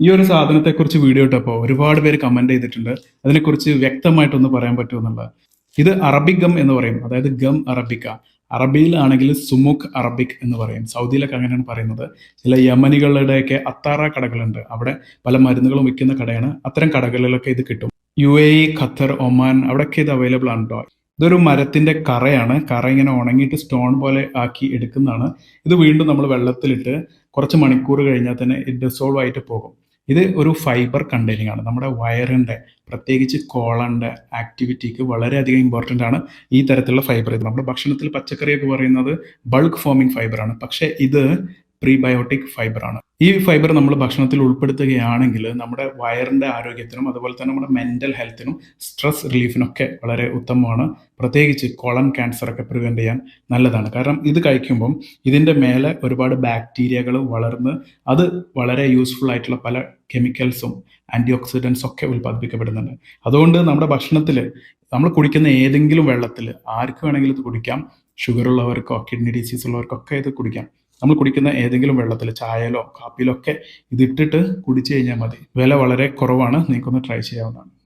ഈ ഒരു സാധനത്തെക്കുറിച്ച് വീഡിയോ ഇട്ടപ്പോൾ ഒരുപാട് പേര് കമന്റ് ചെയ്തിട്ടുണ്ട്. അതിനെക്കുറിച്ച് വ്യക്തമായിട്ടൊന്ന് പറയാൻ പറ്റുമെന്നുള്ളത് ഇത് അറബിക് ഗം എന്ന് പറയും. അതായത് ഗം അറബിക്ക. അറബിയിലാണെങ്കിൽ സുമുഖ് അറബിക് എന്ന് പറയും. സൗദിയിലൊക്കെ അങ്ങനെയാണ് പറയുന്നത്. ചില യമനികളുടെയൊക്കെ അത്താറ കടകളുണ്ട്. അവിടെ പല മരുന്നുകളും വിൽക്കുന്ന കടയാണ്. അത്തരം കടകളിലൊക്കെ ഇത് കിട്ടും. യു എ ഖത്തർ ഒമാൻ അവിടെയൊക്കെ ഇത് അവൈലബിൾ ആണ് കേട്ടോ ഇതൊരു മരത്തിന്റെ കറയാണ്. കറ ഇങ്ങനെ ഉണങ്ങിയിട്ട് സ്റ്റോൺ പോലെ ആക്കി എടുക്കുന്നതാണ്. ഇത് വീണ്ടും നമ്മൾ വെള്ളത്തിലിട്ട് കുറച്ച് മണിക്കൂർ കഴിഞ്ഞാൽ തന്നെ ഇത് ഡിസോൾവ് ആയിട്ട് പോകും. ഇത് ഒരു ഫൈബർ കണ്ടെയ്നിങ് ആണ്. നമ്മുടെ വയറിന്റെ പ്രത്യേകിച്ച് കോളന്റെ ആക്ടിവിറ്റിക്ക് വളരെയധികം ഇമ്പോർട്ടന്റ് ആണ് ഈ തരത്തിലുള്ള ഫൈബർ ഇത് നമ്മുടെ ഭക്ഷണത്തിൽ പച്ചക്കറിയൊക്കെ പറയുന്നത് ബൾക്ക് ഫോമിംഗ് ഫൈബർ ആണ്. പക്ഷേ ഇത് പ്രീബയോട്ടിക് ഫൈബർ ആണ് ഈ ഫൈബർ നമ്മൾ ഭക്ഷണത്തിൽ ഉൾപ്പെടുത്തുകയാണെങ്കിൽ നമ്മുടെ വയറിന്റെ ആരോഗ്യത്തിനും അതുപോലെ തന്നെ നമ്മുടെ മെന്റൽ ഹെൽത്തിനും സ്ട്രെസ് റിലീഫിനൊക്കെ വളരെ ഉത്തമമാണ്. പ്രത്യേകിച്ച് കോളൻ ക്യാൻസർ ഒക്കെ പ്രിവെന്റ് ചെയ്യാൻ നല്ലതാണ്. കാരണം ഇത് കഴിക്കുമ്പം ഇതിന്റെ മേലെ ഒരുപാട് ബാക്ടീരിയകൾ വളർന്ന് അത് വളരെ യൂസ്ഫുൾ ആയിട്ടുള്ള പല കെമിക്കൽസും ആന്റി ഓക്സിഡൻസ് ഒക്കെ ഉൽപ്പാദിപ്പിക്കപ്പെടുന്നുണ്ട്. അതുകൊണ്ട് നമ്മുടെ ഭക്ഷണത്തിൽ നമ്മൾ കുടിക്കുന്ന ഏതെങ്കിലും വെള്ളത്തിൽ ആർക്ക് വേണമെങ്കിലും ഇത് കുടിക്കാം. ഷുഗർ ഉള്ളവർക്കോ കിഡ്നി ഡിസീസ് ഉള്ളവർക്കൊക്കെ ഇത് കുടിക്കാം. നമ്മൾ കുടിക്കുന്ന ഏതെങ്കിലും വെള്ളത്തിൽ ചായയിലോ കാപ്പിയിലോ ഒക്കെ ഇതിട്ടിട്ട് കുടിച്ചു കഴിഞ്ഞാൽ മതി. വില വളരെ കുറവാണ്. നിങ്ങൾക്കൊന്ന് ട്രൈ ചെയ്യാവുന്നതാണ്.